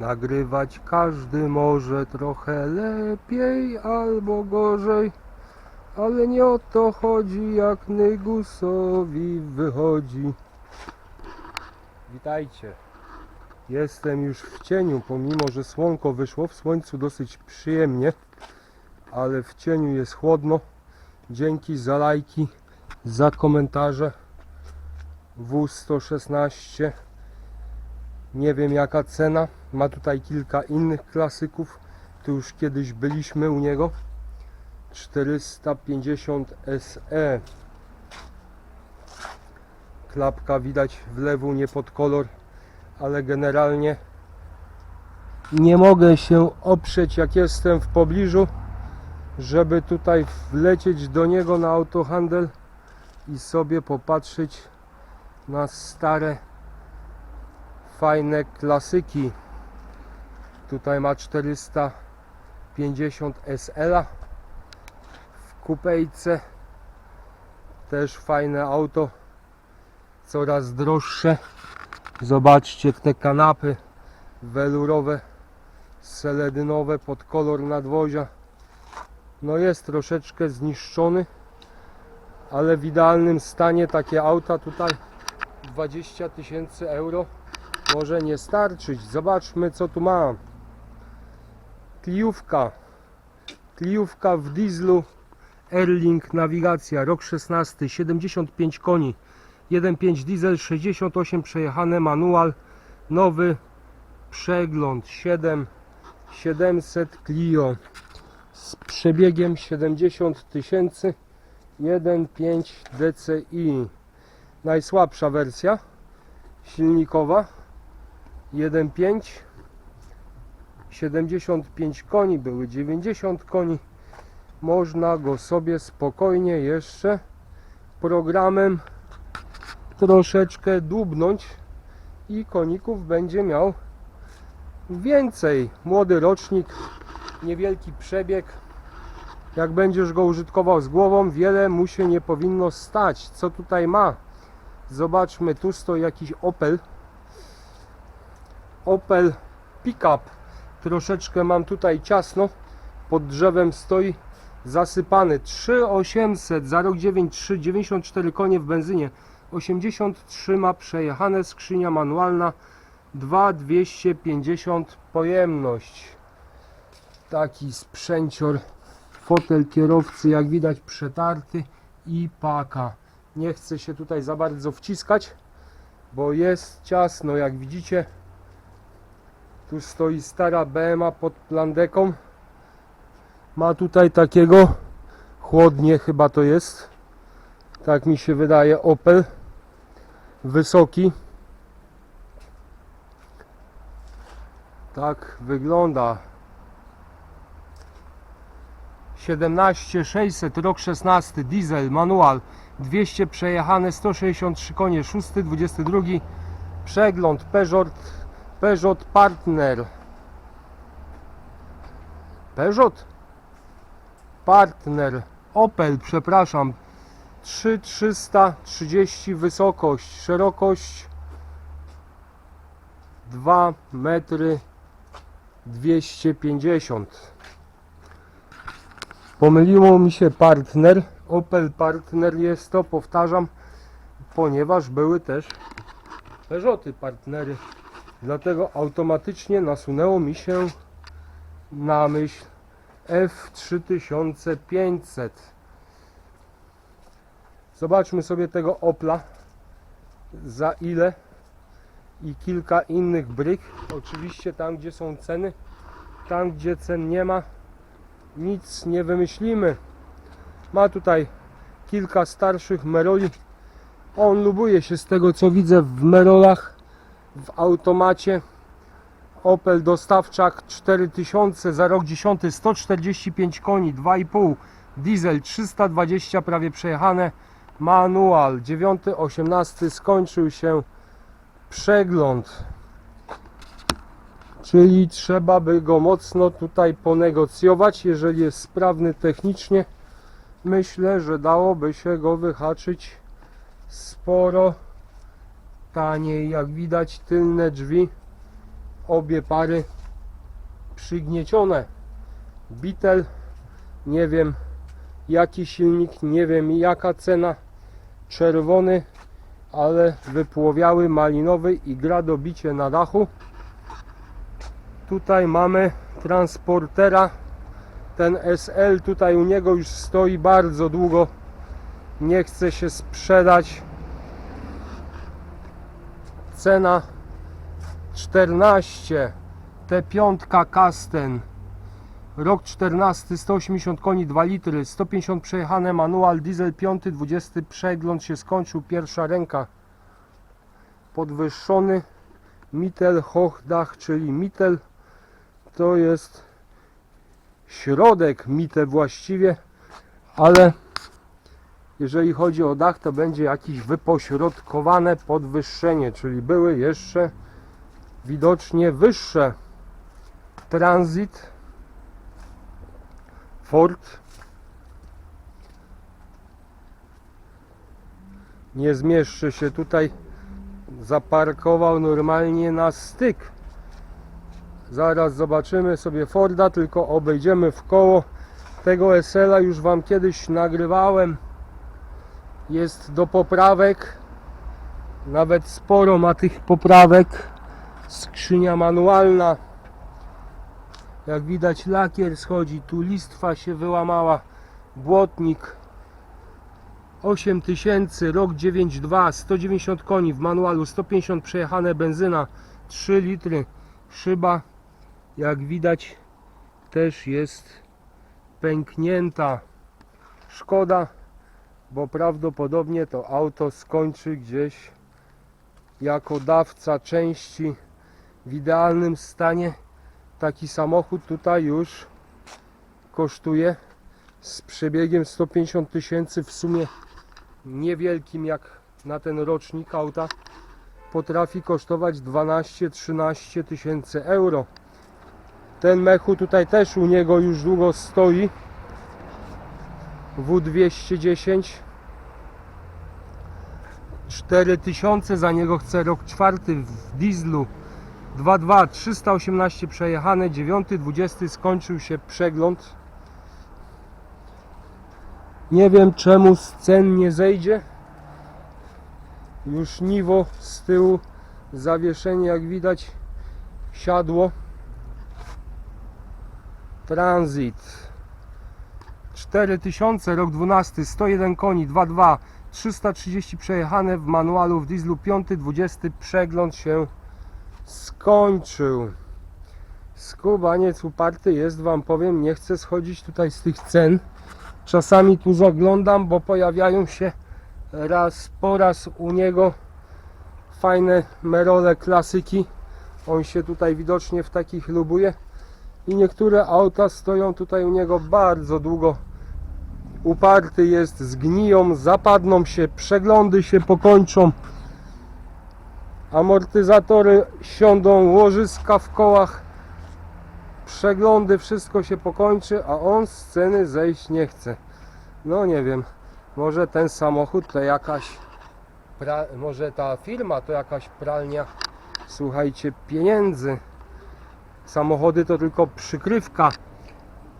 Nagrywać każdy może trochę lepiej albo gorzej, ale nie o to chodzi, jak Nygusowi wychodzi. Witajcie. Jestem już w cieniu, pomimo że słonko wyszło, w słońcu dosyć przyjemnie, ale w cieniu jest chłodno. Dzięki za lajki, za komentarze. W116 nie wiem jaka cena. Ma tutaj kilka innych klasyków. Tu już kiedyś byliśmy u niego. 450 SE. Klapka widać w lewu, nie pod kolor, ale generalnie nie mogę się oprzeć jak jestem w pobliżu, żeby tutaj wlecieć do niego na autohandel i sobie popatrzeć na stare fajne klasyki. Tutaj ma 450 SL w kupejce. Też fajne auto, coraz droższe. Zobaczcie te kanapy welurowe, seledynowe pod kolor nadwozia. No jest troszeczkę zniszczony, ale w idealnym stanie takie auta tutaj 20 tysięcy euro może nie starczyć. Zobaczmy co tu mam. Kliówka. Kliówka w dieslu. Erling nawigacja, rok 16, 75 koni. 1.5 diesel, 68 przejechane, manual, nowy przegląd 7 700 Clio z przebiegiem 70 tysięcy 1.5 DCI najsłabsza wersja silnikowa 1.5 75 koni były 90 koni. Można go sobie spokojnie jeszcze programem troszeczkę dłubnąć i koników będzie miał więcej. Młody rocznik niewielki przebieg. Jak będziesz go użytkował z głową wiele mu się nie powinno stać. Co tutaj ma? Zobaczmy, tu stoi jakiś Opel. Opel Pickup. Troszeczkę mam tutaj ciasno. Pod drzewem stoi zasypany. 3800 za rok 93, 94 konie w benzynie. 83 ma przejechane, skrzynia manualna. 2250 pojemność. Taki sprzęcior. Fotel kierowcy, jak widać, przetarty i paka nie chcę się tutaj za bardzo wciskać, bo jest ciasno, jak widzicie. Tu stoi stara BMA pod plandeką. Ma tutaj takiego chłodnie chyba to jest. Tak mi się wydaje Opel. Wysoki. Tak wygląda. 17600 rok 16 diesel manual 200 przejechane 163 konie 6 22 przegląd Peugeot Peugeot Partner Peugeot Partner Opel przepraszam 3330 wysokość szerokość 2 metry 250 Pomyliło mi się partner. Opel partner jest to, powtarzam, ponieważ były też Peugeoty partnery. Dlatego automatycznie nasunęło mi się na myśl F3500. Zobaczmy sobie tego Opla za ile i kilka innych bryk. Oczywiście tam gdzie są ceny, tam gdzie cen nie ma, nic nie wymyślimy. Ma tutaj kilka starszych Meroli. On lubuje się z tego co widzę w Merolach w automacie. Opel dostawczak 4000 za rok 10 145 koni 2,5 diesel 320 prawie przejechane. Manual 9 18 skończył się przegląd. Czyli trzeba by go mocno tutaj ponegocjować jeżeli jest sprawny technicznie. Myślę, że dałoby się go wyhaczyć sporo taniej jak widać tylne drzwi obie pary przygniecione. Bitel, nie wiem jaki silnik, nie wiem jaka cena. Czerwony, ale wypłowiały malinowy i gra dobicie na dachu. Tutaj mamy transportera. Ten SL tutaj u niego już stoi bardzo długo. Nie chce się sprzedać. Cena 14. T5 Kasten. Rok 14, 180 koni, 2 litry, 150 przejechane, manual, diesel 5, 20 przegląd się skończył, pierwsza ręka. Podwyższony Mittel Hochdach, czyli Mittel to jest środek Mitte właściwie, ale jeżeli chodzi o dach, to będzie jakieś wypośrodkowane podwyższenie, czyli były jeszcze widocznie wyższe. Transit Ford nie zmieszczy się tutaj. Zaparkował normalnie na styk. Zaraz zobaczymy sobie Forda tylko obejdziemy w koło tego SL-a już wam kiedyś nagrywałem jest do poprawek. Nawet sporo ma tych poprawek. Skrzynia manualna. Jak widać lakier schodzi, tu listwa się wyłamała, błotnik. 8000, rok 92, 190 koni. W manualu, 150 przejechane benzyna, 3 litry, szyba jak widać też jest pęknięta. Szkoda, bo prawdopodobnie to auto skończy gdzieś jako dawca części w idealnym stanie. Taki samochód tutaj już kosztuje z przebiegiem 150 tysięcy w sumie niewielkim jak na ten rocznik auta potrafi kosztować 12-13 tysięcy euro. Ten mechu tutaj też u niego już długo stoi W210 4000 za niego chce rok czwarty w dieslu 2.2, 318 przejechane, 9, 20 skończył się przegląd. Nie wiem czemu z cen nie zejdzie. Już niwo z tyłu, zawieszenie jak widać siadło. Transit 4000, rok 12, 101 koni, 2.2, 330 przejechane w manualu w dieslu 5, 20 przegląd się skończył. Skubaniec uparty jest, wam powiem, nie chcę schodzić tutaj z tych cen. Czasami tu zaglądam, bo pojawiają się raz po raz u niego fajne merole klasyki. On się tutaj widocznie w takich lubuje. I niektóre auta stoją tutaj u niego bardzo długo. Uparty jest, zgniją, zapadną się, przeglądy się pokończą amortyzatory siądą, łożyska w kołach, przeglądy, wszystko się pokończy, a on z sceny zejść nie chce. No nie wiem, może ten samochód to jakaś, może ta firma to jakaś pralnia, słuchajcie, pieniędzy. Samochody to tylko przykrywka.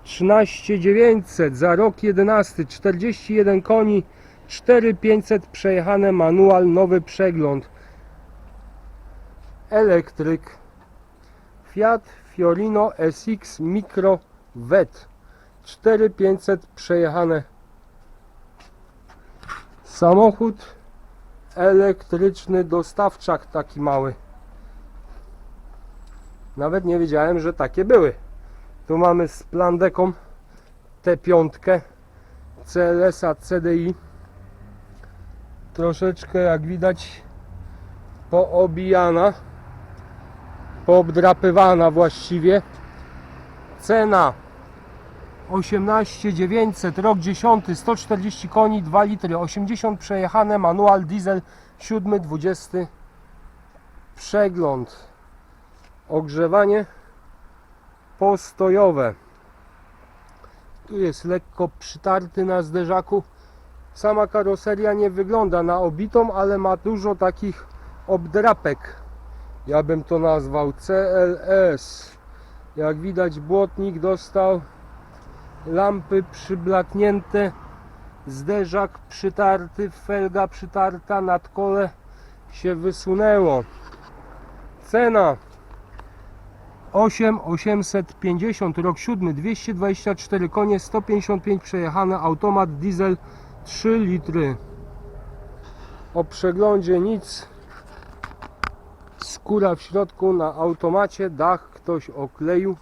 13900 za rok 11, 41 koni, 4500 przejechane, manual, nowy przegląd. Elektryk. Fiat Fiorino SX Micro VET 4500 przejechane. Samochód elektryczny dostawczak taki mały. Nawet nie wiedziałem, że takie były tu mamy z plandeką T5 CLS-a CDI troszeczkę jak widać poobijana poobdrapywana właściwie. Cena 18900, rok 10, 140 koni, 2 litry, 80 przejechane, manual diesel, 7, 20 przegląd. Ogrzewanie postojowe. Tu jest lekko przytarty na zderzaku. Sama karoseria nie wygląda na obitą, ale ma dużo takich obdrapek Ja bym to nazwał CLS. Jak widać błotnik dostał lampy przyblaknięte, zderzak przytarty, felga przytarta, nad kole się wysunęło. Cena 8850, rok 7, 224 konie, 155 przejechane, automat diesel 3 litry. O przeglądzie nic. Skóra w środku na automacie, dach ktoś okleił.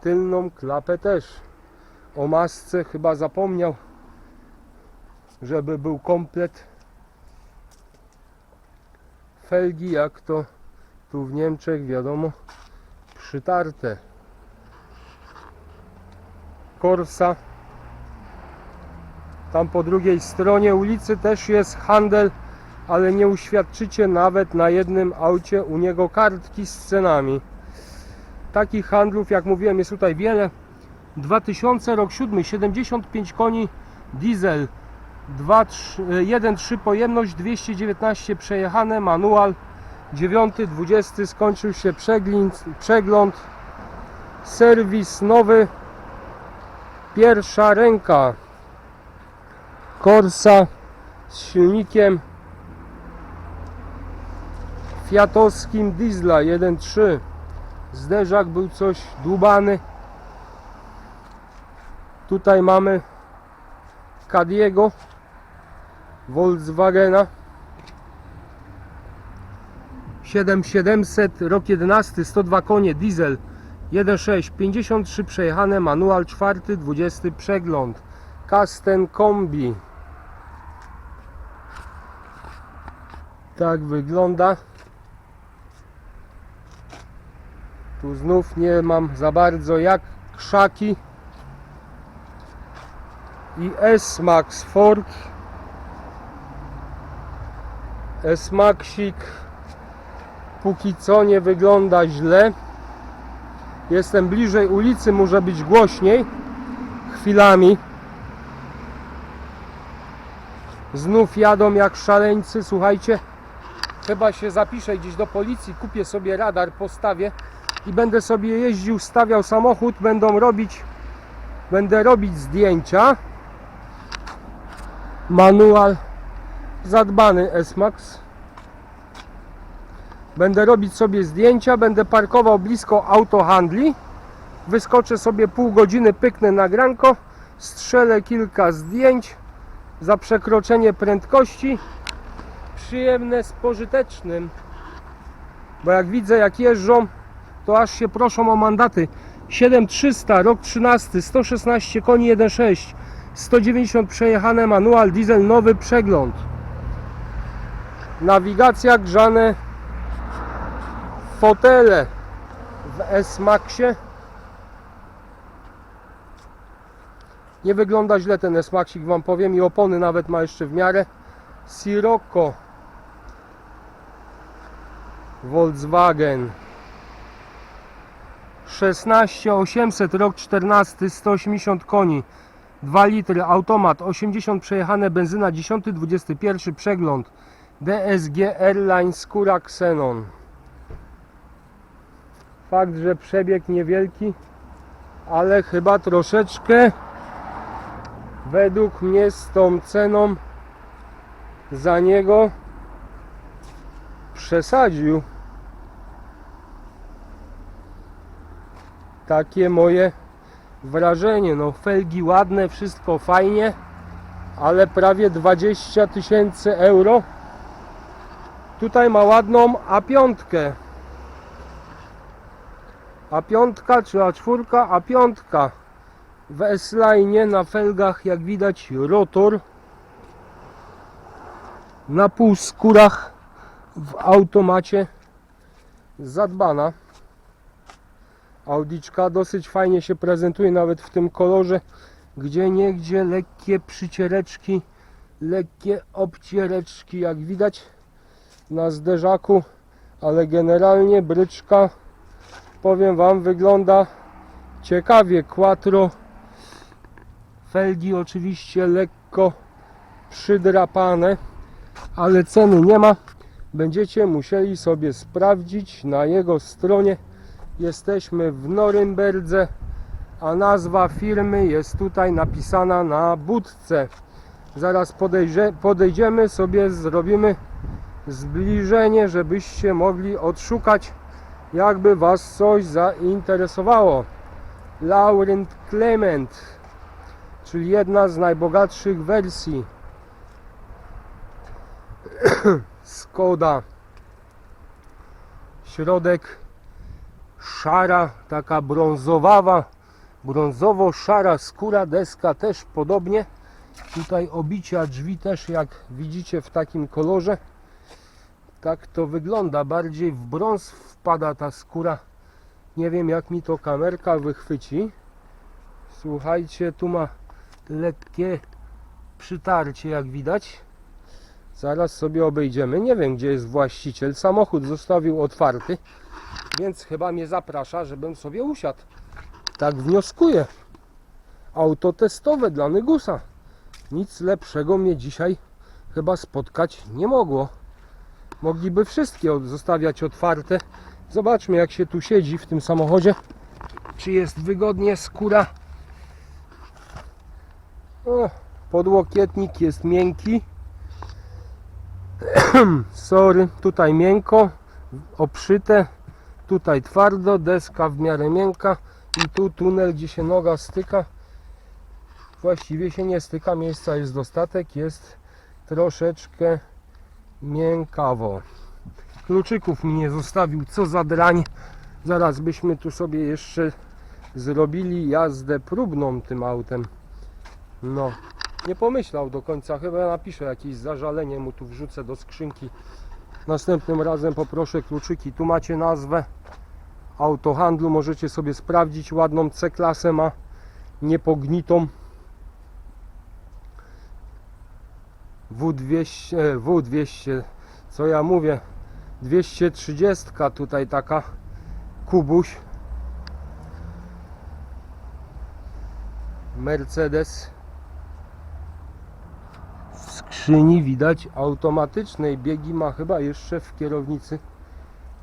Tylną klapę też. O masce chyba zapomniał, żeby był komplet. Felgi jak to tu w Niemczech wiadomo przytarte. Korsa. Tam po drugiej stronie ulicy też jest handel, ale nie uświadczycie nawet na jednym aucie u niego kartki z cenami. Takich handlów, jak mówiłem, jest tutaj wiele. 2000 rok 7, 75 koni, diesel 1.3 pojemność, 219 przejechane, manual 9, 20 skończył się przegląd, przegląd, serwis nowy, pierwsza ręka, Corsa z silnikiem. Fiatowskim diesla 1.3 zderzak był coś dłubany. Tutaj mamy Cadiego Volkswagena 7700 rok 11 102 konie diesel 1.6 53 przejechane manual 4 20 przegląd. Kasten kombi. Tak wygląda. Tu znów nie mam za bardzo jak. Krzaki. I S-Max Ford. S-Maxik póki co nie wygląda źle. Jestem bliżej ulicy może być głośniej. Chwilami. Znów jadą jak szaleńcy słuchajcie. Chyba się zapiszę gdzieś do policji kupię sobie radar postawię i będę sobie jeździł stawiał samochód będą robić będę robić zdjęcia. Manual zadbany S-Max będę robić sobie zdjęcia będę parkował blisko autohandli. Wyskoczę sobie pół godziny pyknę nagranko strzelę kilka zdjęć za przekroczenie prędkości. Przyjemne z pożytecznym. Bo jak widzę jak jeżdżą to aż się proszą o mandaty. 7300 rok 13 116 koni 1.6 190 przejechane manual diesel nowy przegląd. Nawigacja grzane fotele w S-Maxie. Nie wygląda źle ten S-Maxik wam powiem i opony nawet ma jeszcze w miarę. Sirocco. Volkswagen. 16800 rok 14 180 koni 2 litry automat 80 przejechane benzyna 10 21 przegląd DSG Airlines skóra Xenon fakt, że przebieg niewielki ale chyba troszeczkę według mnie z tą ceną za niego przesadził takie moje wrażenie. No felgi ładne, wszystko fajnie, ale prawie 20 tysięcy euro. Tutaj ma ładną A5. A5 czy A4, A5 w S-Line na felgach jak widać rotor. Na półskórach w automacie zadbana. Audiczka dosyć fajnie się prezentuje nawet w tym kolorze. Gdzie niegdzie lekkie przyciereczki lekkie obciereczki jak widać na zderzaku. Ale generalnie bryczka powiem wam wygląda ciekawie quattro felgi oczywiście lekko przydrapane ale ceny nie ma będziecie musieli sobie sprawdzić na jego stronie. Jesteśmy w Norymberdze, a nazwa firmy jest tutaj napisana na budce. Zaraz podejdzie, podejdziemy sobie, zrobimy zbliżenie, żebyście mogli odszukać, jakby Was coś zainteresowało. Laurent Clement, czyli jedna z najbogatszych wersji Skoda. Środek szara, taka brązowawa, brązowo-szara skóra, deska też podobnie. Tutaj obicia drzwi też jak widzicie w takim kolorze. Tak to wygląda, bardziej w brąz wpada ta skóra. Nie wiem jak mi to kamerka wychwyci. Słuchajcie, tu ma lekkie przytarcie jak widać. Zaraz sobie obejdziemy. Nie wiem gdzie jest właściciel. Samochód zostawił otwarty, więc chyba mnie zaprasza, żebym sobie usiadł. Tak wnioskuję. Auto testowe dla Nygusa. Nic lepszego mnie dzisiaj chyba spotkać nie mogło. Mogliby wszystkie zostawiać otwarte. Zobaczmy jak się tu siedzi w tym samochodzie. Czy jest wygodnie skóra. O, podłokietnik jest miękki. Sorry, tutaj miękko, obszyte, tutaj twardo, deska w miarę miękka i tu tunel, gdzie się noga styka. Właściwie się nie styka, miejsca jest dostatek, jest troszeczkę miękkawo. Kluczyków mi nie zostawił, co za drań. Zaraz byśmy tu sobie jeszcze zrobili jazdę próbną tym autem. No, nie pomyślał do końca. Chyba napiszę jakieś zażalenie mu tu wrzucę do skrzynki. Następnym razem poproszę kluczyki. Tu macie nazwę autohandlu. Możecie sobie sprawdzić. Ładną C-klasę ma. Niepognitą. W200, e, W200, co ja mówię, 230 tutaj taka kubuś. Mercedes. W skrzyni widać automatycznej biegi ma chyba jeszcze w kierownicy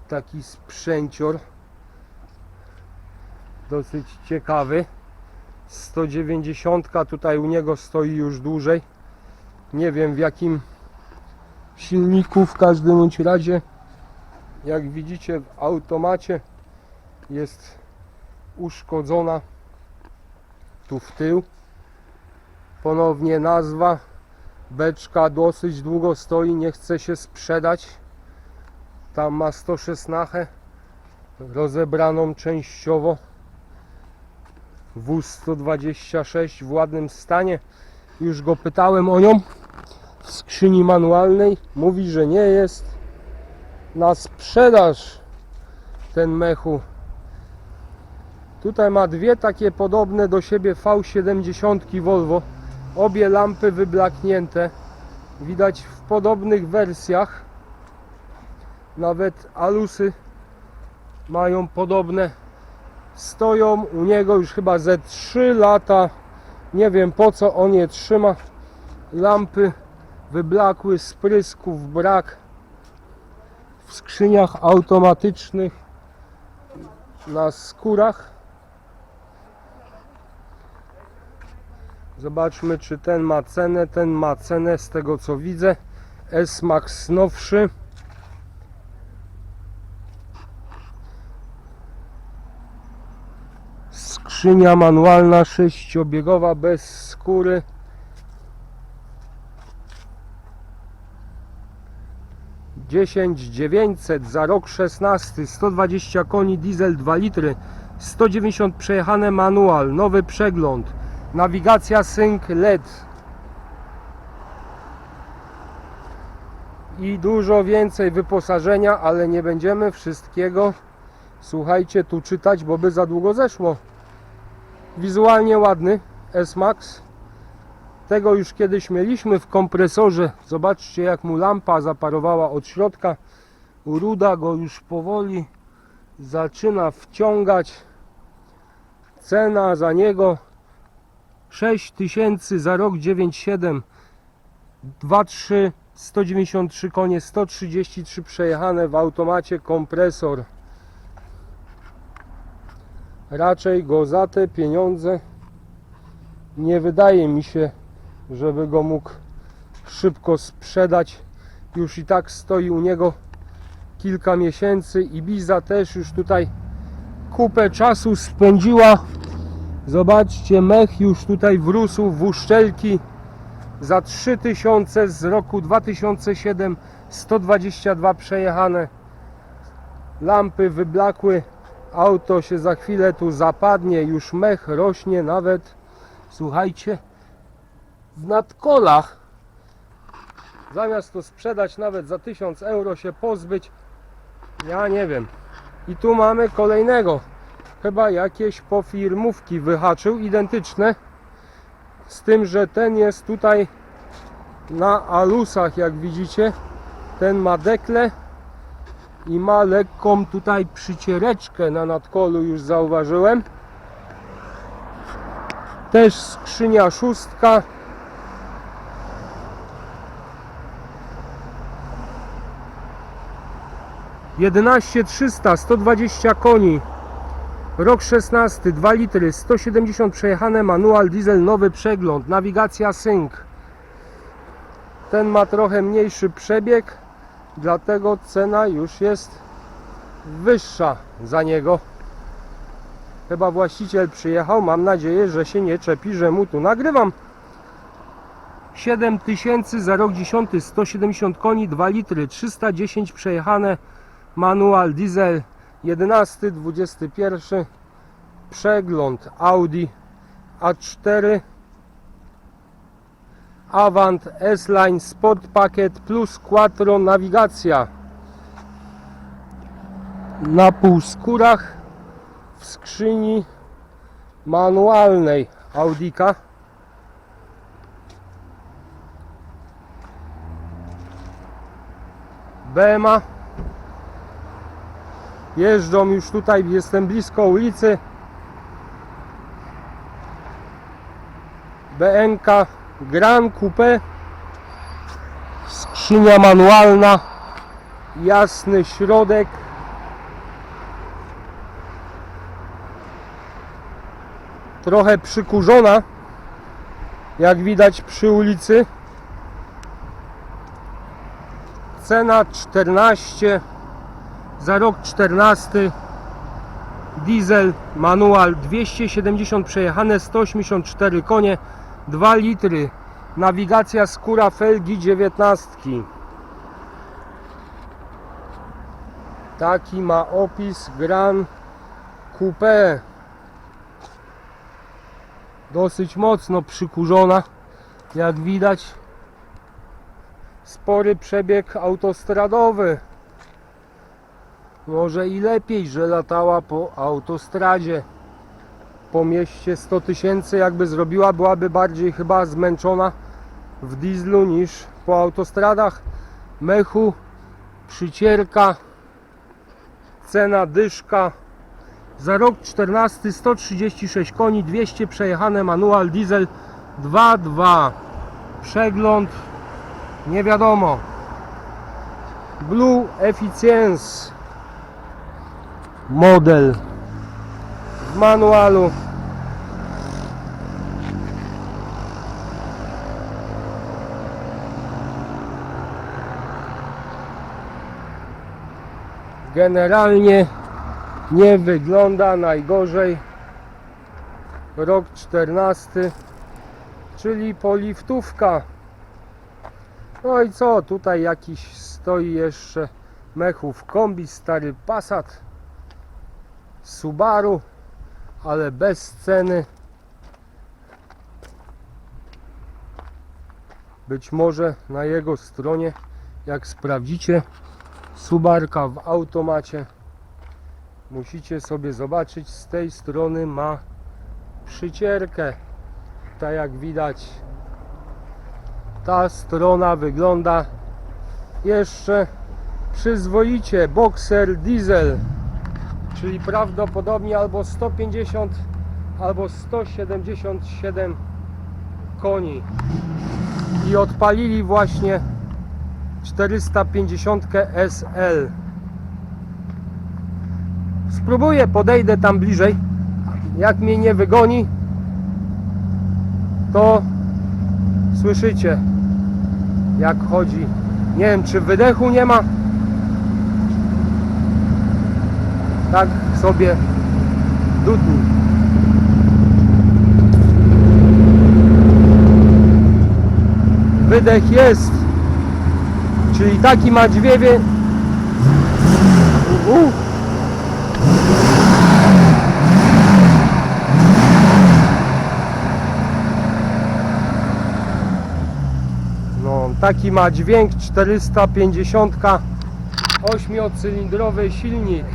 taki sprzęcior. Dosyć ciekawy. 190 tutaj u niego stoi już dłużej nie wiem w jakim silniku w każdym bądź razie. Jak widzicie w automacie jest uszkodzona tu w tył. Ponownie nazwa. Beczka dosyć długo stoi nie chce się sprzedać. Tam ma 116 rozebraną częściowo. Wóz 126 w ładnym stanie już go pytałem o nią w skrzyni manualnej. Mówi, że nie jest. Na sprzedaż ten mechu. Tutaj ma dwie takie podobne do siebie V70 Volvo. Obie lampy wyblaknięte. Widać w podobnych wersjach. Nawet alusy mają podobne. Stoją u niego już chyba ze 3 lata nie wiem po co on je trzyma lampy wyblakły sprysków brak w skrzyniach automatycznych na skórach Zobaczmy, czy ten ma cenę. Ten ma cenę z tego co widzę. S-Max nowszy. Skrzynia manualna sześciobiegowa bez skóry. Dziesięć dziewięćset za rok 16 120 koni diesel 2 litry 190 przejechane manual nowy przegląd nawigacja sync LED i dużo więcej wyposażenia, ale nie będziemy wszystkiego słuchajcie tu czytać, bo by za długo zeszło wizualnie ładny S-Max. Tego już kiedyś mieliśmy w kompresorze. Zobaczcie jak mu lampa zaparowała od środka. Ruda go już powoli zaczyna wciągać. Cena za niego 6000 za rok 97 2 3 193 konie, 133 przejechane w automacie, kompresor. Raczej go za te pieniądze nie wydaje mi się, żeby go mógł szybko sprzedać. Już i tak stoi u niego kilka miesięcy. Ibiza też już tutaj kupę czasu spędziła. Zobaczcie, mech już tutaj wrósł w uszczelki za 3000 z roku 2007 122 przejechane lampy wyblakły auto się za chwilę tu zapadnie już mech rośnie nawet słuchajcie w nadkolach. Zamiast to sprzedać nawet za 1000 euro się pozbyć ja nie wiem. I tu mamy kolejnego. Chyba jakieś pofirmówki wyhaczył identyczne z tym, że ten jest tutaj na alusach, jak widzicie. Ten ma dekle i ma lekką tutaj przyciereczkę na nadkolu, już zauważyłem. Też skrzynia szóstka. Jedenaście trzysta, 120 koni. Rok 16, 2 litry, 170 przejechane, manual diesel, nowy przegląd, nawigacja sync. Ten ma trochę mniejszy przebieg, dlatego cena już jest wyższa za niego. Chyba właściciel przyjechał, mam nadzieję, że się nie czepi, że mu tu nagrywam. 7000 za rok 10, 170 koni, 2 litry, 310 przejechane, manual diesel, 11, 21 przegląd Audi A4 Avant S-Line Sport Packet plus Quattro nawigacja na półskórach w skrzyni manualnej Audika. BMA. Jeżdżą już tutaj, jestem blisko ulicy. BNK Gran Coupe. Skrzynia manualna. Jasny środek. Trochę przykurzona jak widać przy ulicy. Cena 14 za rok 14 diesel manual 270 przejechane 184 konie 2 litry. Nawigacja skóra felgi 19 taki ma opis Gran Coupe. Dosyć mocno przykurzona. Jak widać spory przebieg autostradowy. Może i lepiej, że latała po autostradzie. Po mieście 100 tysięcy jakby zrobiła, byłaby bardziej chyba zmęczona w dieslu niż po autostradach. Mechu, przycierka, cena dyszka. Za rok 14 136 koni, 200 przejechane, manual diesel 2.2. Przegląd nie wiadomo. Blue Efficiency model w manualu generalnie nie wygląda najgorzej rok 14 czyli poliftówka no i co tutaj jakiś stoi jeszcze mechów kombi stary Passat Subaru, ale bez ceny. Być może na jego stronie, jak sprawdzicie, Subarka w automacie, musicie sobie zobaczyć, z tej strony ma przycierkę. Tak jak widać, ta strona wygląda jeszcze przyzwoicie. Boxer diesel czyli prawdopodobnie albo 150 albo 177 koni i odpalili właśnie 450 SL. Spróbuję, podejdę tam bliżej. Jak mnie nie wygoni, to słyszycie jak chodzi. Nie wiem czy wydechu nie ma. Tak sobie dudni. Wydech jest. Czyli taki ma dźwiewie. U, u. No, taki ma dźwięk 450 ośmiocylindrowy silnik.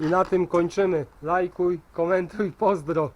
I na tym kończymy. Lajkuj, komentuj, pozdro.